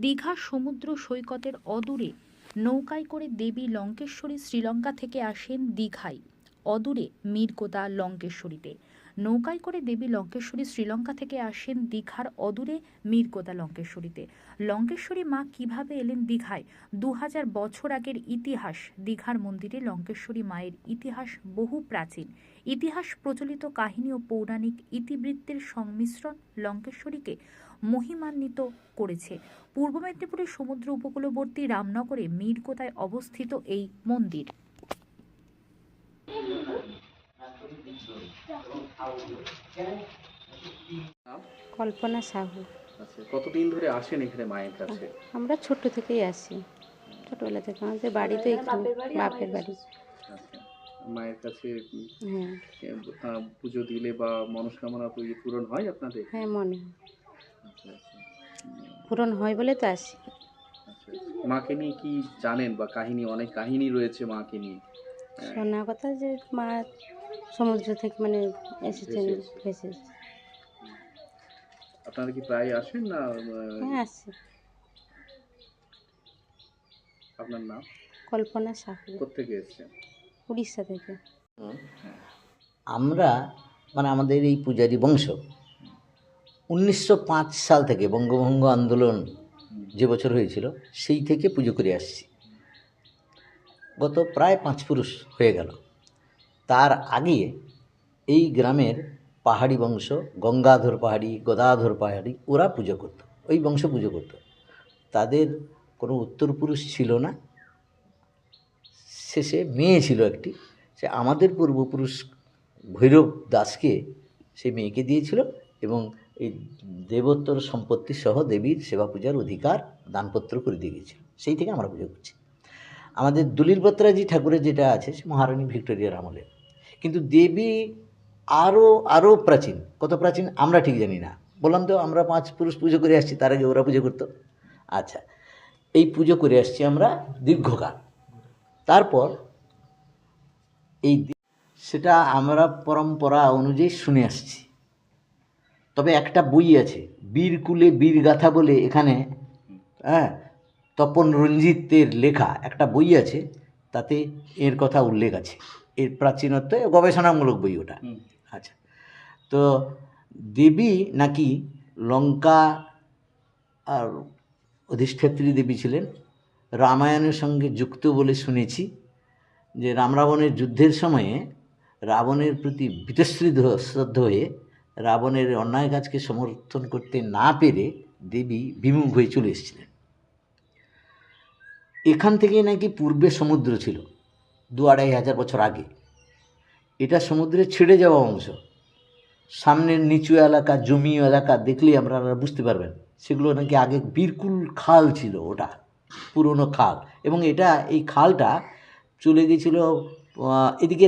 দীঘা সমুদ্র সৈকতের অদূরে নৌকায় করে দেবী লঙ্কেশ্বরী শ্রীলঙ্কা থেকে আসেন দীঘায়। অদূরে মিরকোদা লঙ্কেশ্বরীতে। নৌকায় করে দেবী লঙ্কেশ্বরী শ্রীলঙ্কা থেকে আসেন দীঘার অদূরে মিরকোদা লঙ্কেশ্বরীতে। লঙ্কেশ্বরী মা কীভাবে এলেন দীঘায়? দু হাজার বছর আগের ইতিহাস, দীঘার মন্দিরে লঙ্কেশ্বরী মায়ের ইতিহাস বহু প্রাচীন। ইতিহাস প্রচলিত কাহিনী ও পৌরাণিক ইতিবৃত্তের সংমিশ্রণ লঙ্কেশ্বরীকে মহিমান্বিত করেছে। পূর্ব মেদিনীপুরের সমুদ্র উপকূলবর্তী রামনগরে মিরকোতায় অবস্থিত এই মন্দির। কল্পনা সাহু। আচ্ছা কতদিন ধরে আসেন এখানে মায়ের কাছে? আমরা ছোট থেকেই আসি। ছোটবেলা থেকে আমাদের বাড়ি তো এখানে বাপের বাড়ি। আচ্ছা মায়ের কাছে হ্যাঁ। পুজো দিলে বা মনস্কামনা পুজো পূরণ হয় আপনাদের? হ্যাঁ মনে হয়। আচ্ছা পূরণ হয় বলে তো আসি। মাকে নিয়ে কি জানেন বা কাহিনী অনেক কাহিনী রয়েছে মাকে নিয়ে। শোনা কথা যে মা সমুদ্র থেকে মানে এসেছেন ভেসে। এসেছে। এসেছে। আপনারা কি প্রায় আসেন না হ্যাঁ আসি। আপনার নাম? কল্পনা সাহু। কোথেকে এসেছেন? উড়িষ্যা থেকে। আমরা মানে আমাদের এই পূজারী বংশ উনিশশো পাঁচ সাল থেকে বঙ্গভঙ্গ আন্দোলন যে বছর হয়েছিল সেই থেকে পুজো করে আসছি। গত প্রায় পাঁচ পুরুষ হয়ে গেল। তার আগে এই গ্রামের পাহাড়ি বংশ, গঙ্গাধর পাহাড়ি, গদাধর পাহাড়ি, ওরা পুজো করত, ওই বংশ পুজো করত। তাদের কোনো উত্তরপুরুষ ছিল না। শেষে মেয়ে ছিল একটি, সে আমাদের পূর্বপুরুষ ভৈরব দাসকে সে মেয়েকে দিয়েছিল এবং এই দেবোত্তর সম্পত্তি সহ দেবীর সেবা পূজার অধিকার, দানপত্র করে দিয়ে গেছিল সেই থেকে আমরা পুজো করছি। আমাদের দলিল বত্রাজি ঠাকুরের যেটা আছে, সে মহারানী ভিক্টোরিয়ার আমলে। কিন্তু দেবী আরও আরও প্রাচীন। কত প্রাচীন? আমরা ঠিক জানি না। বললাম তো, আমরা পাঁচ পুরুষ পুজো করে আসছি, তার আগে ওরা পুজো করতো। আচ্ছা এই পুজো করে আসছি আমরা দীর্ঘকাল। তারপর এই সেটা আমরা পরম্পরা অনুযায়ী শুনে আসছি। তবে একটা বই আছে বীরকুলে বীর গাথা বলে, এখানে হ্যাঁ তপন রঞ্জিতের লেখা একটা বই আছে, তাতে এর কথা উল্লেখ আছে। এর প্রাচীনত্ব গবেষণামূলক বই ওটা। আচ্ছা। তো দেবী নাকি লঙ্কা আর অধিষ্ঠাত্রী দেবী ছিলেন? রামায়ণের সঙ্গে যুক্ত বলে শুনেছি যে রাম রাবণের যুদ্ধের সময়ে রাবণের প্রতি বিতশ্রীধ শ্রদ্ধ হয়ে রাবণের অন্যায় কাজকে সমর্থন করতে না পেরে দেবী বিমুখ হয়ে চলে এসেছিলেন। এখান থেকে নাকি পূর্বে সমুদ্র ছিল। দু আড়াই হাজার বছর আগে। এটা সমুদ্রে ছেড়ে যাওয়া অংশ। সামনের নিচু এলাকা জমি এলাকা দেখলেই আপনারা বুঝতে পারবেন। সেগুলো নাকি আগে বিরকুল খাল ছিল ওটা, পুরনো খাল। এবং এটা, এই খালটা চলে গেছিল এদিকের এদিকে